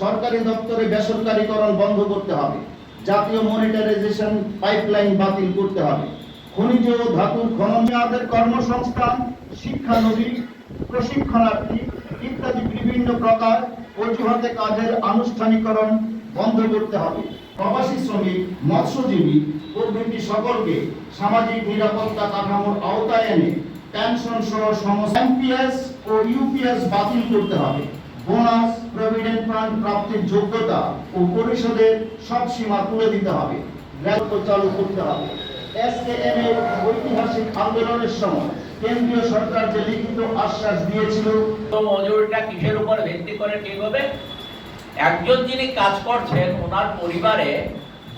সরকারি দপ্তরে বেসরকারীকরণ বন্ধ করতে হবে। জাতীয় মনিটারাইজেশন পাইপলাইন বাতিল করতে হবে। খনিজ ও ধাতুর খননদের কর্মসংস্থান শিক্ষানবিক প্রশিক্ষণার্থী ইত্যাদি বিভিন্ন প্রকার অজুহাতে কাজের আনুষ্ঠানিকরণ বন্ধ করতে হবে। প্রবাসী শ্রমিক, মৎস্যজীবী প্রভৃতি সকলকে সামাজিক নিরাপত্তা কাঠামোর আওতায় এনে পেনশন সহ সমস্ত এমপিএস ও ইউপিএস বাতিল করতে হবে। বোনাস প্রভিডেন্ট ফান্ড প্রাপ্তির যোগ্যতা ও পরিশোধের সব সীমা তুলে দিতে হবে। গ্রাহ্য চালু করতে হবে। এসকেএম এর ঐতিহাসিক আন্দোলনের সময় কেন্দ্রীয় সরকার যে লিখিত আশ্বাস দিয়েছিল, তো মজুরিটা কিসের উপর ভিত্তি করে ঠিক হবে? একজন যিনি কাজ করছেন, ওনার পরিবারে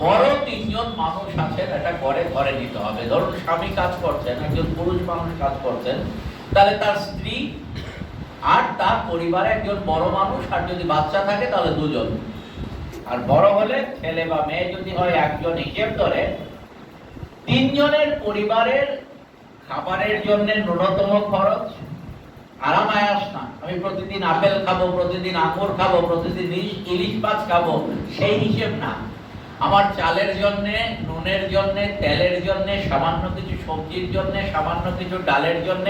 বড় তিনজন মানুষ আছেন, এটা করে ধরে নিতে হবে। ধরুন স্বামী কাজ করছেন, একজন পুরুষ মানুষ কাজ করছেন, তাহলে তার স্ত্রী আর তার পরিবারে একজন বড় মানুষ আর যদি বাচ্চা থাকে তাহলে দুজন। আর বড় হলে ছেলে বা মেয়ে যদি হয় একজন হিসেব ধরে। তিনজনের পরিবারের খাবারের জন্য ন্যূনতম খরচ, আরাম আয়াস না। আমি প্রতিদিন আপেল খাব, প্রতিদিন আঙুর খাব, প্রতিদিন ইলিশ মাছ খাব, সেই হিসেব না। আমার চালের জন্য, নুনের জন্য, তেলের জন্য, সামান্য কিছু সবজির জন্য, সামান্য কিছু ডালের জন্য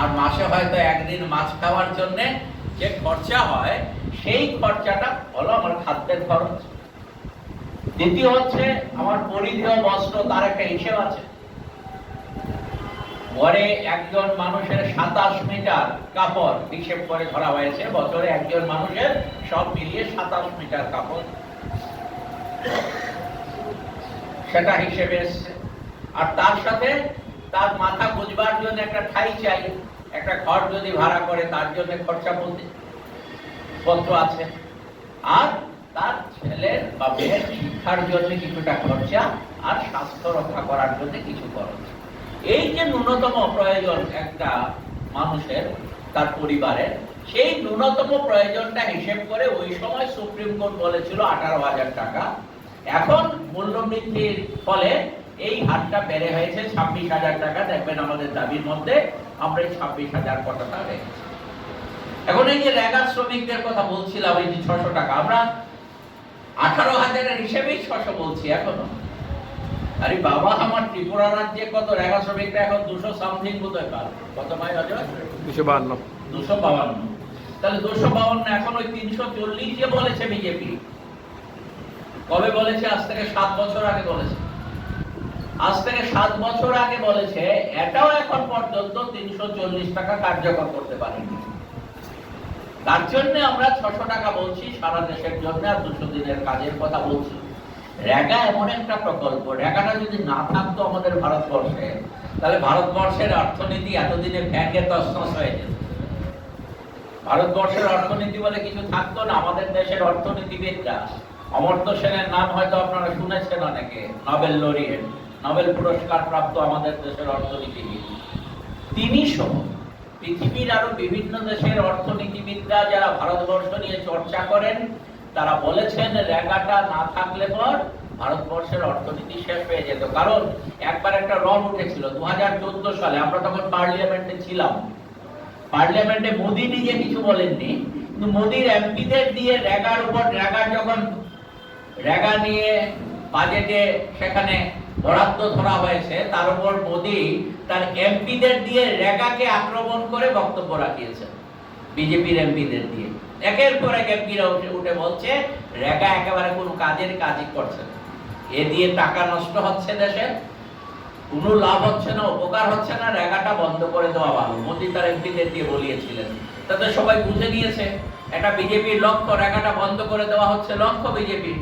আর মাসে হয়তো একদিন মাছ খাওয়ার জন্য যে খরচা হয়, সেই খরচাটা হলো আমার খাদ্যের খরচ। দ্বিতীয় হচ্ছে আমার পরিধেয় বস্ত্র, তার একটা হিসেব আছে। গড়ে একজন মানুষের সাতাশ মিটার কাপড়, হিসেব করে ধরা হয়েছে, বছরে একজন মানুষের সব মিলিয়ে সাতাশ মিটার কাপড়। সেটা হিসেবে এসছে। আর তার সাথে তার মাথা বুঝবার জন্য একটা ঠাই চাই, একটা ঘর যদি ভাড়া করে, তার জন্য খরচা বলতে। পত্র আছে। আর তার ছেলের বা মেয়ের শিক্ষার জন্য কিছুটা খরচা, আর স্বাস্থ্য রক্ষা করার জন্য কিছু খরচ। এই যে ন্যূনতম প্রয়োজন একটা মানুষের, তার পরিবারের, সেই ন্যূনতম প্রয়োজনটা হিসেব করে ওই সময় সুপ্রিম কোর্ট বলেছিল আঠারো হাজার টাকা। এখন মূল্যবৃদ্ধির ফলে এই হারটা বেড়ে হয়েছে ছাব্বিশ হাজার টাকা। দেখবেন আমাদের দাবির মধ্যে আমরা এই ছাব্বিশ হাজার কটাকা রেখেছি। এখন এই যে রেগা শ্রমিকদের কথা বলছিলাম এই যে ছশো টাকা আমরা আঠারো হাজারের হিসেবেই ছশো বলছি এখনও। আরে বাবা আমার ত্রিপুরা রাজ্যে কত রেগা শ্রমিকরা এখন দুশো সামথিং বোধহয় পার কত মাই অজয়? দুশো বাহান্ন। দুশো বাউান্ন তাহলে দুশো বাউান্ন এখন ওই তিনশো চল্লিশ যে বলেছে বিজেপি কবে বলেছে? আজ থেকে সাত বছর আগে বলেছে। আজ থেকে সাত বছর আগে বলেছে, এটাও এখন পর্যন্ত তিনশো চল্লিশ টাকা কার্যকর করতে পারেনি। তার জন্য আমরা ছশো টাকা বলছি সারা দেশের জন্য আর দুশো দিনের কাজের কথা বলছি। রেগা এমন একটা প্রকল্প রেগাটা যদি না থাকতো আমাদের ভারতবর্ষে, তাহলে ভারতবর্ষের অর্থনীতি এতদিনে ব্যাংকে তছনছ হয়ে যেত। ভারতবর্ষের অর্থনীতি বলে কিছু থাকতো না, আমাদের দেশের অর্থনীতিবিদরা। অমর্ত্য সেনের নাম হয়তো আপনারা শুনেছেন অনেকে, নোবেল লরিয়েট নোবেল পুরস্কার প্রাপ্ত আমাদের দেশের অর্থনীতিবিদ। তিনি সহ পৃথিবীর আরও বিভিন্ন দেশের অর্থনীতিবিদরা যারা ভারতবর্ষ নিয়ে চর্চা করেন, তারা বলেছেন রেগাটা না থাকলে পর ভারতবর্ষের অর্থনীতি শেষ হয়ে যেত। কারণ একবার একটা রন উঠেছিল দু হাজার চোদ্দ সালে, আমরা তখন পার্লিয়ামেন্টে ছিলাম। পার্লামেন্টে মোদি নিজে কিছু বলেননি, কিন্তু মোদির এমপিদের দিয়ে রেগার উপর রেগার যখন রেগা নিয়ে বাজেটে সেখানে বরাদ্দ ধরা হয়েছে, তার উপর মোদি তার এমপিদের দিয়ে রেগাকে আক্রমণ করে বক্তব্য রাখিয়েছেন, বিজেপির এমপিদের দিয়ে। একের পর এক এমপিরা উঠে উঠে বলছে রেগা একেবারে কোনো কাজের কাজই করছে না। এ দিয়ে টাকা নষ্ট হচ্ছে দেশের কোনো লাভ হচ্ছে না, উপকার হচ্ছে না রেগাটা বন্ধ করে দেওয়া ভালো। মোদি তার এমপিদের দিয়ে বলিয়েছিলেন। তাতে সবাই বুঝে নিয়েছে এটা বিজেপির লক্ষ্য রেগাটা বন্ধ করে দেওয়া হচ্ছে লক্ষ্য বিজেপি।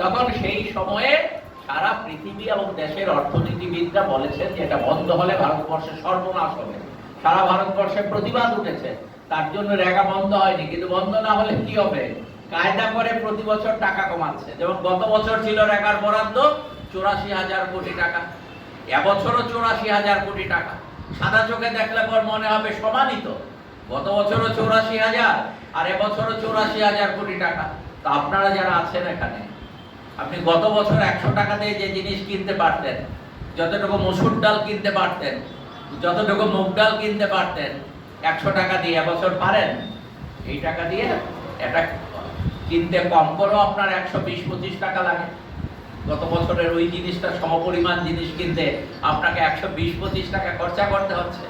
তখন সেই সময়ে সারা পৃথিবী এবং দেশের অর্থনীতিবিদরা বলেছেন যে এটা বন্ধ হলে ভারতবর্ষের সর্বনাশ হবে। সারা ভারতবর্ষে প্রতিবাদ উঠেছে। তার জন্য রেগা বন্ধ হয়নি, কিন্তু বন্ধ না হলে কি হবে? কায়দা করে প্রতি বছর টাকা কমাচ্ছে। যেমন গত বছর ছিল রেগার বরাদ্দ চুরাশি হাজার কোটি টাকা। এবছরও চৌরাশি হাজার কোটি টাকা। সাদা চোখে দেখলে পর মনে হবে সমানিত। গত বছরও চৌরাশি হাজার আর এবছরও চৌরাশি হাজার কোটি টাকা। তা আপনারা যারা আছেন এখানে আপনি গত বছর একশো টাকা দিয়ে যে জিনিস কিনতে পারতেন, যতটুকু মসুর ডাল কিনতে পারতেন, যতটুকু মুগ ডাল কিনতে পারতেন, একশো টাকা দিয়ে এবছর পারেন? এই টাকা দিয়ে এটা কিনতে কম করেও আপনার একশো বিশ, পঁচিশ টাকা লাগে। গত বছরের ওই জিনিসটা সমপরিমাণ জিনিস কিনতে আপনাকে একশো বিশ, পঁচিশ টাকা খরচা করতে হচ্ছে।